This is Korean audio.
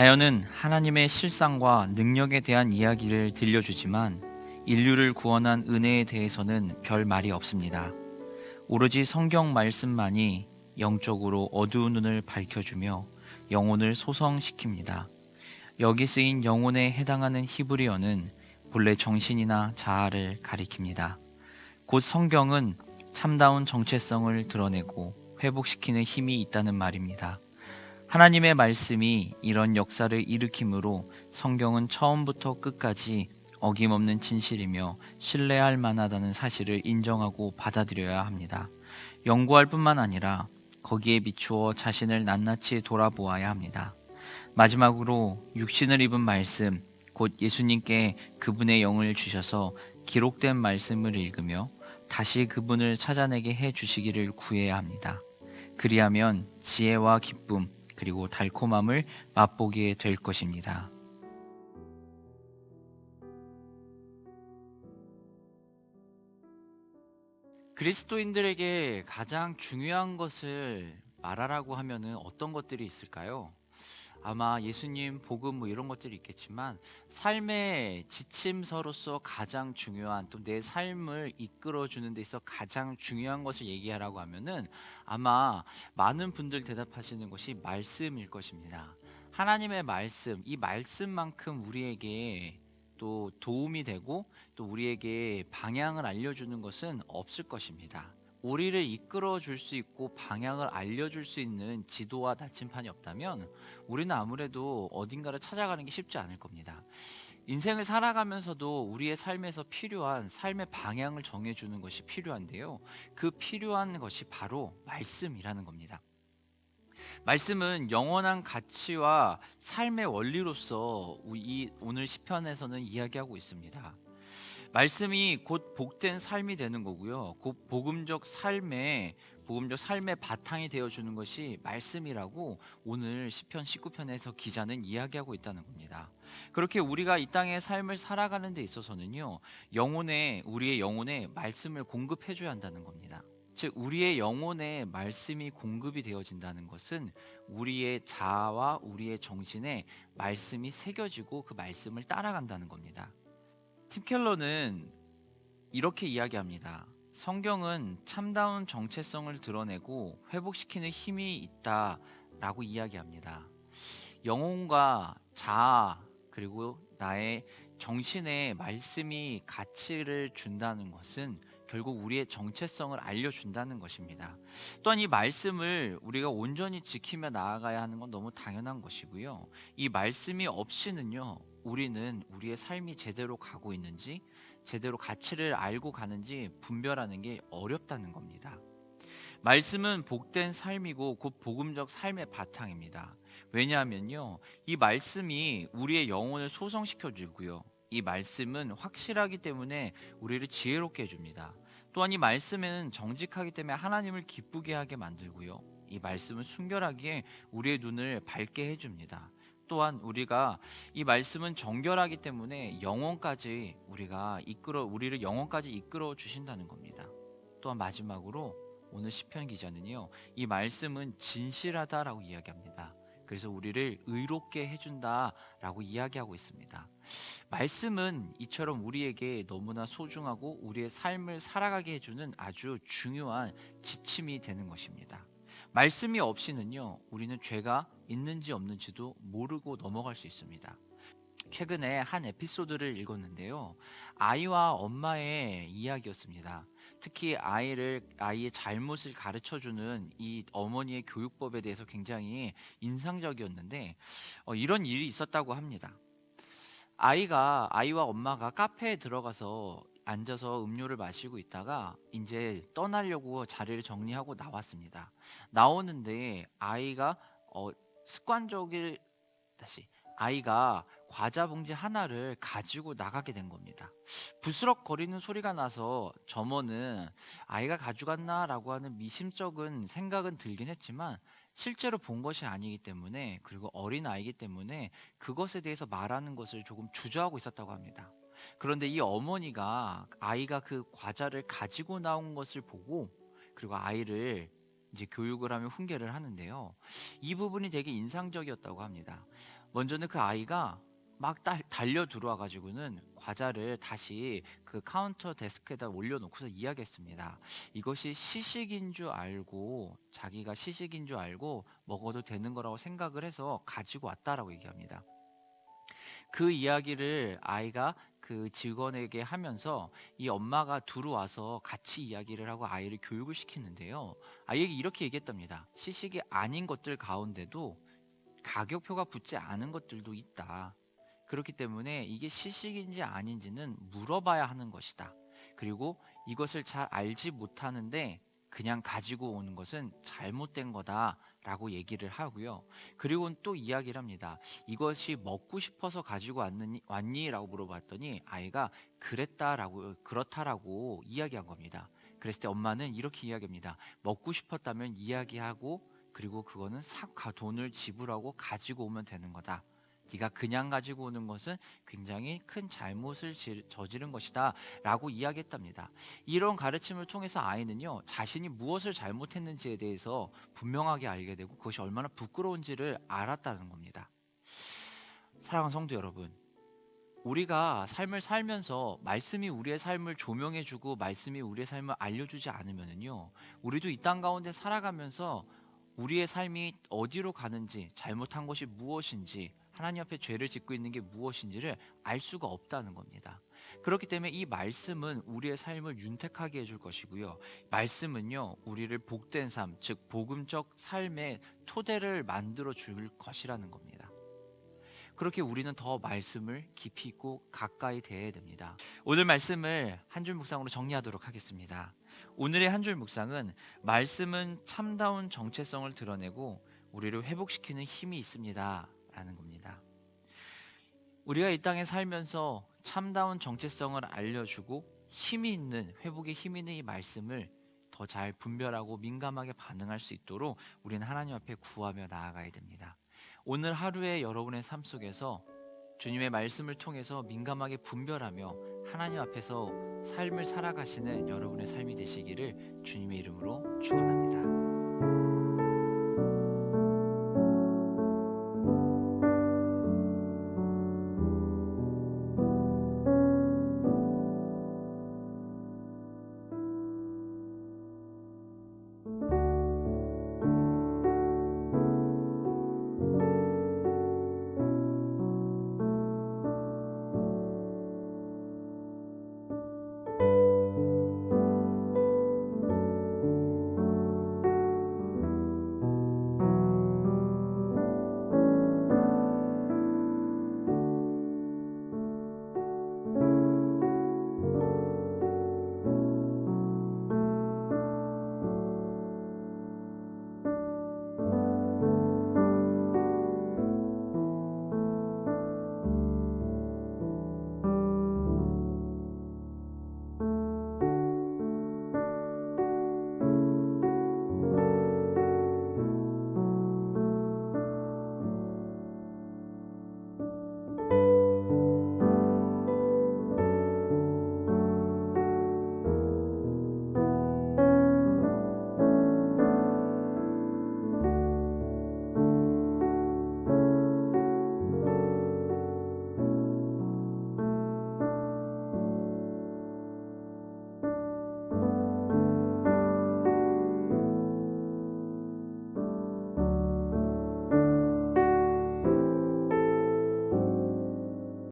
자연은 하나님의 실상과 능력에 대한 이야기를 들려주지만 인류를 구원한 은혜에 대해서는 별 말이 없습니다. 오로지 성경 말씀만이 영적으로 어두운 눈을 밝혀주며 영혼을 소성시킵니다. 여기 쓰인 영혼에 해당하는 히브리어는 본래 정신이나 자아를 가리킵니다. 곧 성경은 참다운 정체성을 드러내고 회복시키는 힘이 있다는 말입니다. 하나님의 말씀이 이런 역사를 일으키므로 성경은 처음부터 끝까지 어김없는 진실이며 신뢰할 만하다는 사실을 인정하고 받아들여야 합니다. 연구할 뿐만 아니라 거기에 비추어 자신을 낱낱이 돌아보아야 합니다. 마지막으로 육신을 입은 말씀, 곧 예수님께 그분의 영을 주셔서 기록된 말씀을 읽으며 다시 그분을 찾아내게 해 주시기를 구해야 합니다. 그리하면 지혜와 기쁨, 그리고 달콤함을 맛보게 될 것입니다. 그리스도인들에게 가장 중요한 것을 말하라고 하면은 어떤 것들이 있을까요? 아마 예수님 복음 뭐 이런 것들이 있겠지만 삶의 지침서로서 가장 중요한 또 내 삶을 이끌어 주는 데 있어 가장 중요한 것을 얘기하라고 하면은 아마 많은 분들 대답하시는 것이 말씀일 것입니다. 하나님의 말씀, 이 말씀만큼 우리에게 또 도움이 되고 또 우리에게 방향을 알려주는 것은 없을 것입니다. 우리를 이끌어 줄 수 있고 방향을 알려줄 수 있는 지도와 나침판이 없다면 우리는 아무래도 어딘가를 찾아가는 게 쉽지 않을 겁니다. 인생을 살아가면서도 우리의 삶에서 필요한 삶의 방향을 정해주는 것이 필요한데요. 그 필요한 것이 바로 말씀이라는 겁니다. 말씀은 영원한 가치와 삶의 원리로서 이 오늘 시편에서는 이야기하고 있습니다. 말씀이 곧 복된 삶이 되는 거고요. 곧 복음적 삶의 복음적 삶의 바탕이 되어 주는 것이 말씀이라고 오늘 시편 19편에서 기자는 이야기하고 있다는 겁니다. 그렇게 우리가 이 땅의 삶을 살아가는 데 있어서는요. 영혼에 우리의 영혼에 말씀을 공급해 줘야 한다는 겁니다. 즉 우리의 영혼에 말씀이 공급이 되어진다는 것은 우리의 자아와 우리의 정신에 말씀이 새겨지고 그 말씀을 따라간다는 겁니다. 팀 켈러는 이렇게 이야기합니다. 성경은 참다운 정체성을 드러내고 회복시키는 힘이 있다 라고 이야기합니다. 영혼과 자아 그리고 나의 정신에 말씀이 가치를 준다는 것은 결국 우리의 정체성을 알려준다는 것입니다. 또한 이 말씀을 우리가 온전히 지키며 나아가야 하는 건 너무 당연한 것이고요. 이 말씀이 없이는요, 우리는 우리의 삶이 제대로 가고 있는지, 제대로 가치를 알고 가는지 분별하는 게 어렵다는 겁니다. 말씀은 복된 삶이고 곧 복음적 삶의 바탕입니다. 왜냐하면요, 이 말씀이 우리의 영혼을 소성시켜 주고요. 이 말씀은 확실하기 때문에 우리를 지혜롭게 해줍니다. 또한 이 말씀에는 정직하기 때문에 하나님을 기쁘게 하게 만들고요. 이 말씀은 순결하기에 우리의 눈을 밝게 해줍니다. 또한 우리가 이 말씀은 정결하기 때문에 영혼까지 우리가 이끌어 우리를 영혼까지 이끌어 주신다는 겁니다. 또한 마지막으로 오늘 시편 기자는요. 이 말씀은 진실하다라고 이야기합니다. 그래서 우리를 의롭게 해준다라고 이야기하고 있습니다. 말씀은 이처럼 우리에게 너무나 소중하고 우리의 삶을 살아가게 해주는 아주 중요한 지침이 되는 것입니다. 말씀이 없이는요, 우리는 죄가 있는지 없는지도 모르고 넘어갈 수 있습니다. 최근에 한 에피소드를 읽었는데요. 아이와 엄마의 이야기였습니다. 특히 아이를 아이의 잘못을 가르쳐 주는 이 어머니의 교육법에 대해서 굉장히 인상적이었는데 어, 이런 일이 있었다고 합니다. 아이가 아이와 엄마가 카페에 들어가서 앉아서 음료를 마시고 있다가 이제 떠나려고 자리를 정리하고 나왔습니다. 나오는데 아이가 어, 습관적일 다시 아이가 과자 봉지 하나를 가지고 나가게 된 겁니다. 부스럭거리는 소리가 나서 점원은 아이가 가져갔나라고 하는 미심쩍은 생각은 들긴 했지만 실제로 본 것이 아니기 때문에 그리고 어린 아이기 때문에 그것에 대해서 말하는 것을 조금 주저하고 있었다고 합니다. 그런데 이 어머니가 아이가 그 과자를 가지고 나온 것을 보고 그리고 아이를 이제 교육을 하며 훈계를 하는데요. 이 부분이 되게 인상적이었다고 합니다. 먼저는 그 아이가 막 달, 달려 들어와 가지고는 과자를 다시 그 카운터 데스크에다 올려놓고서 이야기했습니다. 이것이 시식인 줄 알고 자기가 시식인 줄 알고 먹어도 되는 거라고 생각을 해서 가지고 왔다라고 얘기합니다. 그 이야기를 아이가 그 직원에게 하면서 이 엄마가 들어와서 같이 이야기를 하고 아이를 교육을 시키는데요. 아이에게 이렇게 얘기했답니다. 시식이 아닌 것들 가운데도 가격표가 붙지 않은 것들도 있다. 그렇기 때문에 이게 시식인지 아닌지는 물어봐야 하는 것이다. 그리고 이것을 잘 알지 못하는데 그냥 가지고 오는 것은 잘못된 거다라고 얘기를 하고요. 그리고 또 이야기를 합니다. 이것이 먹고 싶어서 가지고 왔느니, 왔니?라고 물어봤더니 아이가 그랬다라고 그렇다라고 이야기한 겁니다. 그랬을 때 엄마는 이렇게 이야기합니다. 먹고 싶었다면 이야기하고 그리고 그거는 사과 돈을 지불하고 가지고 오면 되는 거다. 네가 그냥 가지고 오는 것은 굉장히 큰 잘못을 지- 저지른 것이다 라고 이야기했답니다. 이런 가르침을 통해서 아이는요 자신이 무엇을 잘못했는지에 대해서 분명하게 알게 되고 그것이 얼마나 부끄러운지를 알았다는 겁니다. 사랑하는 성도 여러분 우리가 삶을 살면서 말씀이 우리의 삶을 조명해주고 말씀이 우리의 삶을 알려주지 않으면은요 우리도 이 땅 가운데 살아가면서 우리의 삶이 어디로 가는지 잘못한 것이 무엇인지 하나님 앞에 죄를 짓고 있는 게 무엇인지를 알 수가 없다는 겁니다. 그렇기 때문에 이 말씀은 우리의 삶을 윤택하게 해줄 것이고요. 말씀은요, 우리를 복된 삶, 즉, 복음적 삶의 토대를 만들어 줄 것이라는 겁니다. 그렇게 우리는 더 말씀을 깊이 있고 가까이 대해야 됩니다. 오늘 말씀을 한 줄 묵상으로 정리하도록 하겠습니다. 오늘의 한 줄 묵상은 말씀은 참다운 정체성을 드러내고 우리를 회복시키는 힘이 있습니다. 라는 겁니다. 우리가 이 땅에 살면서 참다운 정체성을 알려주고 힘이 있는 회복의 힘이 있는 이 말씀을 더 잘 분별하고 민감하게 반응할 수 있도록 우리는 하나님 앞에 구하며 나아가야 됩니다. 오늘 하루의 여러분의 삶 속에서 주님의 말씀을 통해서 민감하게 분별하며 하나님 앞에서 삶을 살아가시는 여러분의 삶이 되시기를 주님의 이름으로 축원합니다.